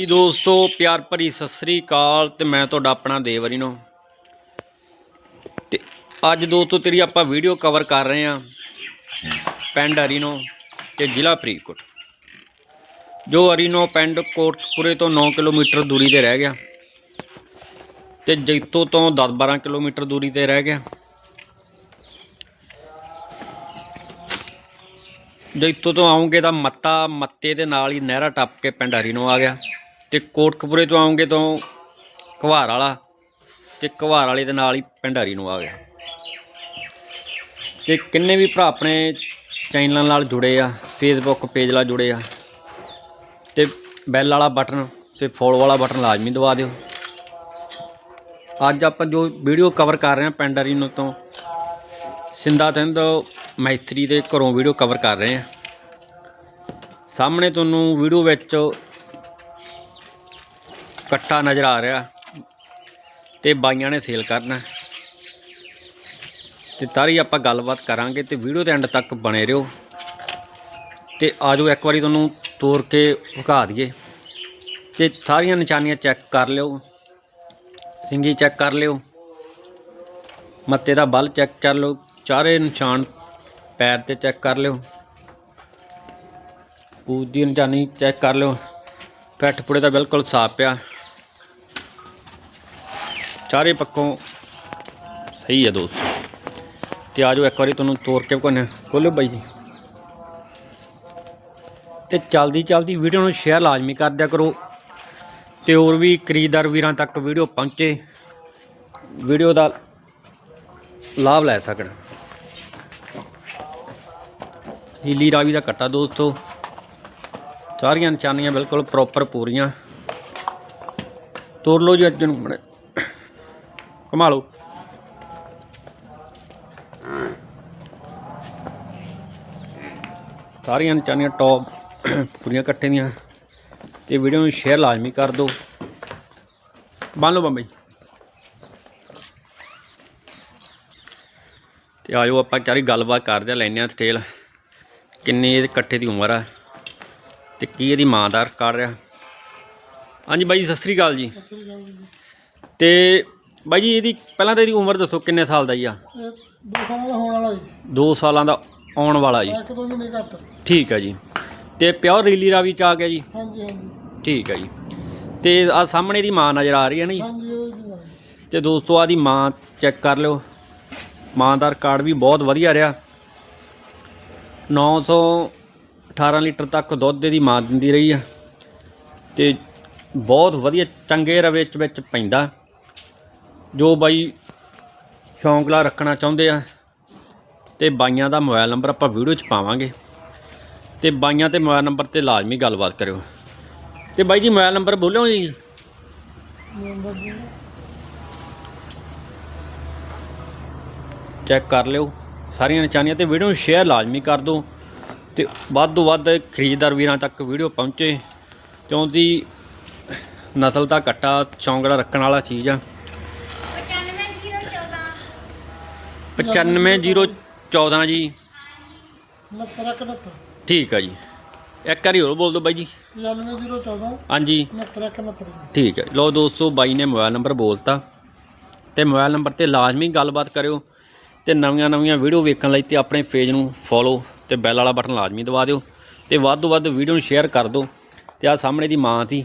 ਜੀ ਦੋਸਤੋ, ਪਿਆਰ ਭਰੀ ਸਤਿ ਸ੍ਰੀ ਅਕਾਲ ਤੇ ਮੈਂ ਤੁਹਾਡਾ ਆਪਣਾ ਦੇਵਰੀ ਨੂੰ ਤੇ ਅੱਜ ਦੋਸਤੋ, ਤੇਰੀ ਆਪਾਂ ਵੀਡੀਓ ਕਵਰ ਕਰ ਰਹੇ ਹਾਂ ਪਿੰਡ ਅਰੀਨੋ ਤੇ ਜ਼ਿਲ੍ਹਾ ਫਰੀਦਕੋਟ। ਜੋ ਅਰੀਨੋ ਪਿੰਡ ਕੋਟਪੁਰੇ ਤੋਂ 9 ਕਿਲੋਮੀਟਰ ਦੂਰੀ ਤੇ ਰਹਿ ਗਿਆ ਤੇ ਜੈਤੋ ਤੋਂ 10-12 ਕਿਲੋਮੀਟਰ ਦੂਰੀ ਤੇ ਰਹਿ ਗਿਆ। ਜੈਤੋ ਤੋਂ ਆਉਂਗੇ ਤਾਂ ਮੱਤਾ, ਮੱਤੇ ਦੇ ਨਾਲ ਹੀ ਨਹਿਰਾ ਟੱਪ ਕੇ ਪਿੰਡ ਹਰੀਨੋ ਆ ਗਿਆ। ਤੇ ਕੋਟਕਪੂਰੇ ਤੋਂ ਆਉਂਗੇ ਤੋਂ ਘਵਾਰ ਵਾਲਾ ਤੇ ਘਵਾਰ ਵਾਲੇ ਦੇ ਨਾਲ ਹੀ ਪਿੰਡ ਨੂੰ ਆ ਗਿਆ। ਤੇ ਕਿੰਨੇ ਵੀ ਭਰਾ ਆਪਣੇ ਚੈਨਲਾਂ ਨਾਲ ਜੁੜੇ ਆ ਫੇਸਬੁੱਕ ਪੇਜ ਨਾਲ ਜੁੜੇ ਆ, ਤੇ ਬੈਲ ਵਾਲਾ ਬਟਨ ਤੇ ਫੋਲੋ ਵਾਲਾ ਬਟਨ ਲਾਜ਼ਮੀ ਦਬਾ ਦਿਓ। ਅੱਜ ਆਪਾਂ ਜੋ ਵੀਡੀਓ ਕਵਰ ਕਰ ਰਹੇ ਹਾਂ ਪਿੰਡ ਨੂੰ ਤੋਂ ਸਿੰਦਾ ਤੰਦ ਮੈਤਰੀ ਦੇ ਘਰੋਂ ਵੀਡੀਓ ਕਵਰ ਕਰ ਰਹੇ ਹਾਂ ਸਾਹਮਣੇ ਤੁਹਾਨੂੰ ਵੀਡੀਓ ਵਿੱਚ ਕੱਟਾ ਨਜ਼ਰ ਆ ਰਿਹਾ ਤੇ ਬਾਈਆਂ ਨੇ ਸੇਲ ਕਰਨਾ। ਤੇ ਤਾਰੀ ਆਪਾਂ ਗੱਲਬਾਤ ਕਰਾਂਗੇ ਤੇ ਵੀਡੀਓ ਦੇ ਐਂਡ ਤੱਕ ਬਣੇ ਰਹੋ। ਤੇ ਆਜੋ ਇੱਕ ਵਾਰੀ ਤੁਹਾਨੂੰ ਤੋੜ ਕੇ ਵਿਖਾ ਦਈਏ। ਤੇ ਸਾਰੀਆਂ ਨਿਸ਼ਾਨੀਆਂ ਚੈੱਕ ਕਰ ਲਿਓ। ਸਿੰਗੀ ਚੈੱਕ ਕਰ ਲਿਓ। ਮੱਤੇ ਦਾ ਬਲ ਚੈੱਕ ਕਰ ਲਓ। ਚਾਰੇ ਨਿਸ਼ਾਨ ਪੈਰ ਤੇ ਚੈੱਕ ਕਰ ਲਿਓ। ਪੂਛ ਦੀ ਨਿਸ਼ਾਨੀ ਚੈੱਕ ਕਰ ਲਿਓ। ਪਿੱਠ ਪੁੜੇ ਤਾਂ ਬਿਲਕੁਲ ਸਾਫ਼ ਪਿਆ। ਚਾਰੇ ਪੱਖੋਂ ਸਹੀ ਹੈ ਦੋਸਤ। ਤੇ ਆਜੋ ਇੱਕ ਵਾਰੀ ਤੁਹਾਨੂੰ ਤੋਰ ਕੇ ਵਿਖਾਉਂਦੇ ਹਾਂ। ਖੋਲੋ ਬਾਈ ਜੀ। ਤੇ ਚਲਦੀ ਚਲਦੀ ਵੀਡੀਓ ਨੂੰ ਸ਼ੇਅਰ ਲਾਜ਼ਮੀ ਕਰ ਦਿਆ ਕਰੋ। ਤੇ ਹੋਰ ਵੀ ਖਰੀਦਦਾਰ ਵੀਰਾਂ ਤੱਕ ਵੀਡੀਓ ਪਹੁੰਚੇ। ਵੀਡੀਓ ਦਾ ਲਾਭ ਲੈ ਸਕਣ। ਹੀਲੀ ਰਾਵੀ ਦਾ ਕੱਟਾ ਦੋਸਤੋ। ਸਾਰੀਆਂ ਨਿਸ਼ਾਨੀਆਂ ਬਿਲਕੁਲ ਪ੍ਰੋਪਰ ਪੂਰੀਆਂ। ਤੋਰ ਲਓ ਜੀ ਅੱਜ ਨੂੰ। ਬਣੇ ਲਓ ਸਾਰੀਆਂ ਨਿਸ਼ਾਨੀਆਂ ਟੌਪ ਪੂਰੀਆਂ ਇਕੱਠੇ ਦੀਆਂ। ਤੇ ਵੀਡੀਓ ਨੂੰ ਸ਼ੇਅਰ ਲਾਜ਼ਮੀ ਕਰ ਦਿਓ। ਬੰਨ ਲਓ ਬੰਬਈ ਤੇ ਆਜੋ ਆਪਾਂ ਚਾਰੀ ਗੱਲਬਾਤ ਕਰਦੇ ਆ ਲੈਨੇ ਆ ਡਿਟੇਲ ਕਿੰਨੀ ਇਹਦੇ ਇਕੱਠੇ ਦੀ ਉਮਰ ਆ ਤੇ ਕੀ ਇਹਦੀ ਮਾਂ ਦਾ ਰਿਕਾਰਡ ਰਿਹਾ। ਹਾਂਜੀ ਬਾਈ, ਸਤਿ ਸ੍ਰੀ ਅਕਾਲ ਜੀ। ਤੇ ਬਾਈ ਜੀ ਇਹਦੀ ਪਹਿਲਾਂ ਤਾਂ ਇਹਦੀ ਉਮਰ ਦੱਸੋ ਕਿੰਨੇ ਸਾਲ ਦਾ ਜੀ ਆ? ਇਹ ਦੋ ਸਾਲਾਂ ਦਾ ਹੋਣ ਵਾਲਾ ਜੀ। 2 ਸਾਲਾਂ ਦਾ ਆਉਣ ਵਾਲਾ ਜੀ। ਇੱਕ ਦੋ ਮਹੀਨੇ ਘੱਟ। ਠੀਕ ਹੈ ਜੀ। ਤੇ ਪਿਓਰ ਰੀਲੀ ਰਾਵੀ ਚ ਆ ਗਿਆ ਜੀ? ਹਾਂਜੀ ਹਾਂਜੀ। ਠੀਕ ਹੈ ਜੀ। ਤੇ ਆ ਸਾਹਮਣੇ ਦੀ ਮਾਂ ਨਜ਼ਰ ਆ ਰਹੀ ਹੈ ਨਾ ਜੀ? ਹਾਂਜੀ ਉਹ ਜੀ ਨਾਲ। ਤੇ ਦੋਸਤੋ ਆਦੀ ਮਾਂ ਚੈੱਕ ਕਰ ਲਿਓ। ਮਾਂ ਦਾ ਰਿਕਾਰਡ ਵੀ ਬਹੁਤ ਵਧੀਆ ਰਿਹਾ। 918 ਲੀਟਰ ਤੱਕ ਦੁੱਧ ਦੀ ਮਾਂ ਦਿੰਦੀ ਰਹੀ ਆ। ਤੇ ਬਹੁਤ ਵਧੀਆ ਚੰਗੇ ਰਵੇ ਚ ਵਿੱਚ ਪੈਂਦਾ। ਜੋ ਬਾਈ ਸ਼ੌਂਕਲਾ ਰੱਖਣਾ ਚਾਹੁੰਦੇ ਆ, ਤੇ ਬਾਈਆਂ ਦਾ ਮੋਬਾਈਲ ਨੰਬਰ ਆਪਾਂ ਵੀਡੀਓ 'ਚ ਪਾਵਾਂਗੇ। ਤੇ ਬਾਈਆਂ ਤੇ ਮੋਬਾਈਲ ਨੰਬਰ ਤੇ ਲਾਜ਼ਮੀ ਗੱਲਬਾਤ ਕਰਿਓ। ਤੇ ਬਾਈ ਜੀ, ਮੋਬਾਈਲ ਨੰਬਰ ਬੋਲਿਓ ਜੀ। ਚੈੱਕ ਕਰ ਲਿਓ। ਸਾਰੀਆਂ ਨਿਸ਼ਾਨੀਆਂ ਤੇ ਵੀਡੀਓ ਨੂੰ ਸ਼ੇਅਰ ਲਾਜ਼ਮੀ ਕਰ ਦਿਓ। ਤੇ ਵੱਧ ਤੋਂ ਵੱਧ ਖਰੀਦਦਾਰ ਵੀਰਾਂ ਤੱਕ ਵੀਡੀਓ ਪਹੁੰਚੇ। ਕਿਉਂਕਿ ਨਸਲ ਦਾ ਕੱਟਾ ਚੌਂਕੜਾ ਰੱਖਣ ਵਾਲਾ ਚੀਜ਼ ਆ। 95014 ਜੀ। 69 71 ਠੀਕ ਆ ਜੀ। ਇੱਕ ਵਾਰੀ ਹੋਰ ਬੋਲ ਦਿਓ ਬਾਈ ਜੀ। 95014 ਹਾਂਜੀ। 69 71 ਠੀਕ ਹੈ ਲੋ ਦੋਸਤੋ ਬਾਈ ਨੇ ਮੋਬਾਈਲ ਨੰਬਰ ਬੋਲਤਾ। ਤੇ ਮੋਬਾਈਲ ਨੰਬਰ ਤੇ ਲਾਜ਼ਮੀ ਗੱਲਬਾਤ ਕਰਿਓ ਤੇ ਨਵੀਆਂ ਨਵੀਆਂ ਵੀਡੀਓ ਵੇਖਣ ਲਈ ਤੇ ਆਪਣੇ ਪੇਜ ਨੂੰ ਫੋਲੋ ਤੇ ਬੈਲ ਵਾਲਾ ਬਟਨ ਲਾਜ਼ਮੀ ਦਬਾ ਦਿਓ ਤੇ ਵੱਧ ਤੋਂ ਵੱਧ ਵੀਡੀਓ ਨੂੰ ਸ਼ੇਅਰ ਕਰ ਦਿਓ। ਤੇ ਆ ਸਾਹਮਣੇ ਦੀ ਮਾਂ ਸੀ।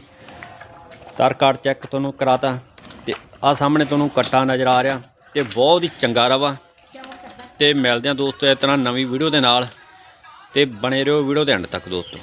ਤਾਰ ਕਾਰਡ ਚੈੱਕ ਤੁਹਾਨੂੰ ਕਰਾਤਾ ਤੇ ਆ ਸਾਹਮਣੇ ਤੁਹਾਨੂੰ ਕੱਟਾ ਨਜ਼ਰ ਆ ਰਿਹਾ ਤੇ ਬਹੁਤ ਹੀ ਚੰਗਾ ਰਵਾ। ਤੇ ਮਿਲਦੇ ਆ ਦੋਸਤੋ ਇਸ ਤਰ੍ਹਾਂ ਨਵੀਂ ਵੀਡੀਓ ਦੇ ਨਾਲ ਤੇ ਬਣੇ ਰਹੋ ਵੀਡੀਓ ਦੇ ਐਂਡ ਤੱਕ ਦੋਸਤੋ।